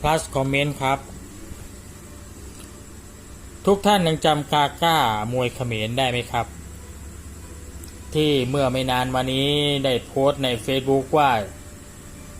plus คอมเมนต์ครับ ทุกท่านยังจำกาก้ามวยเขมรได้ไหมครับ ที่เมื่อไม่นานมานี้ได้โพสต์ใน Facebook ว่า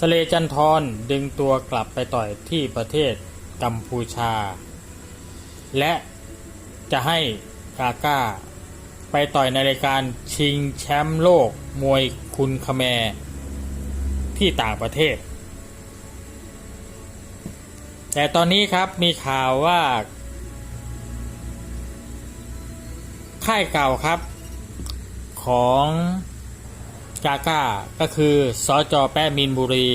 สเลจันทรดึงตัวกลับไปต่อยที่ประเทศกัมพูชา และจะให้กาก้า ไปต่อยในรายการชิงแชมป์โลกมวยคุณคแมที่ต่างประเทศ แต่ตอนนี้ครับมีข่าวว่า ค่ายเก่าครับ ของกาก้าก็คือสอจอแป้มินบุรี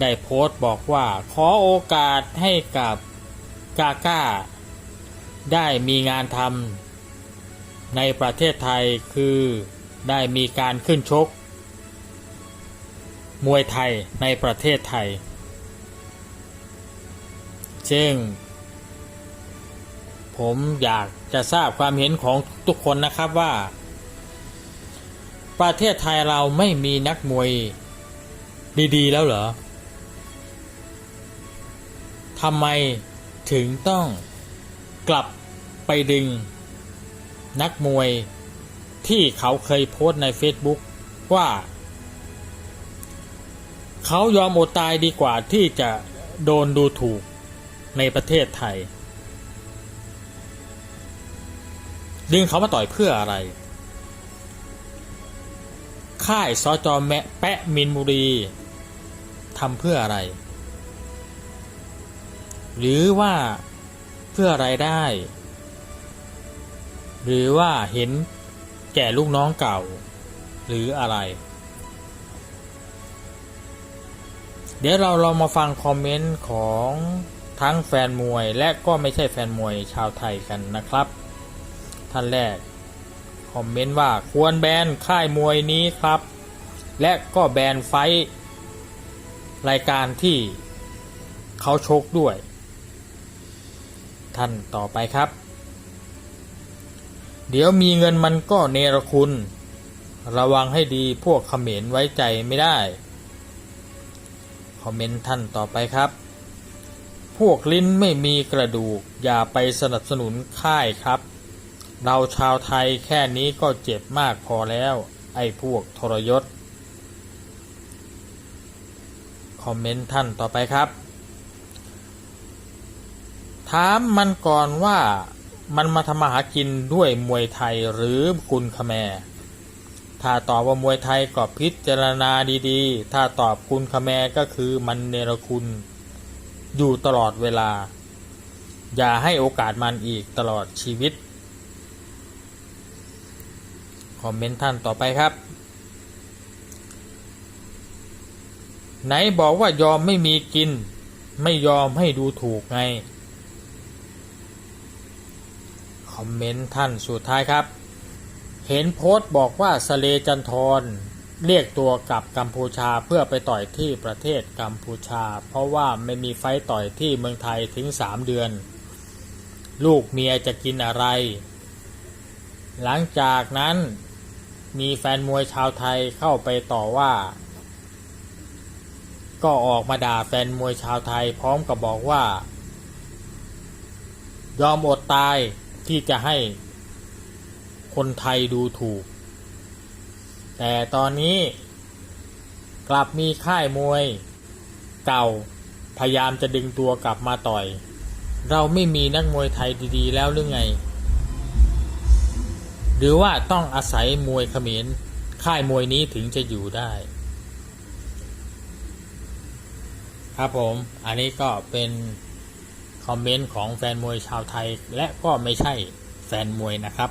ได้โพสต์บอกว่า ขอโอกาสให้กับกาก้า ได้มีงานทำในประเทศไทยคือได้มีการขึ้นชก มวยไทยในประเทศไทย ซึ่งผมอยากจะทราบความเห็นของทุกคนนะครับว่า ประเทศไทยเราไม่มีนักมวยดีๆ แล้วเหรอทำไมถึงต้องกลับไปดึง นักมวยที่เขาเคยโพสต์ใน Facebook ว่า เขายอมอดตายดีกว่าที่จะโดนดูถูก ในประเทศไทย ดึงเขามาต่อยเพื่ออะไร ค่ายสอจอแมะแปะมินบุรีทำเพื่ออะไร หรือว่าเพื่ออะไรได้ หรือว่าเห็นแก่ลูกน้องเก่า หรืออะไร เดี๋ยวเราลองมาฟังคอมเมนต์ของ ทั้งแฟนมวยและก็ไม่ใช่แฟนมวยชาวไทยกันนะครับ ท่านแรก คอมเมนต์ว่าควรแบนค่ายมวยนี้ครับ และก็แบนไฟท์รายการที่เขาชกด้วย ท่านต่อไปครับ เดี๋ยวมีเงินมันก็เนรคุณ ระวังให้ดีพวกเขมรไว้ใจไม่ได้ คอมเมนต์ท่านต่อไปครับ พวกลิ้นไม่มีกระดูก อย่าไปสนับสนุนค่ายครับ เราชาวไทยแค่นี้ก็เจ็บมากพอแล้ว ไอ้พวกทรยศ คอมเมนต์ท่านต่อไปครับ ถามมันก่อนว่ามันมาทำมาหากินด้วยมวยไทยหรือคุณขแมถ้าตอบว่ามวยไทยก็พิจารณาดีๆ ถ้าตอบคุณขแมก็คือมันเนรคุณ อยู่ตลอดเวลา อย่าให้โอกาสมันอีกตลอดชีวิต คอมเมนต์ท่านต่อไปครับ ไหนบอกว่ายอมไม่มีกิน ไม่ยอมให้ดูถูกไง คอมเมนต์ท่านสุดท้ายครับ เห็นโพสต์บอกว่าสเลจันทร เรียกตัวกลับกัมพูชาเพื่อไปต่อยที่ประเทศกัมพูชา เพราะว่าไม่มีไฟต์ต่อยที่เมืองไทยถึงสามเดือน ลูกเมียจะกินอะไร หลังจากนั้นมีแฟนมวยชาวไทยเข้าไปต่อว่า ก็ออกมาด่าแฟนมวยชาวไทยพร้อมกับบอกว่า ยอมอดตายที่จะให้คนไทยดูถูก แต่ตอนนี้กลับมีค่ายมวยเก่าพยายามจะดึงตัวกลับมาต่อย เราไม่มีนักมวยไทยดีๆ แล้วหรือไง หรือว่าต้องอาศัยมวยเขมรค่ายมวยนี้ถึงจะอยู่ได้ ครับผม อันนี้ก็เป็นคอมเมนต์ของแฟนมวยชาวไทย และก็ไม่ใช่แฟนมวยนะครับ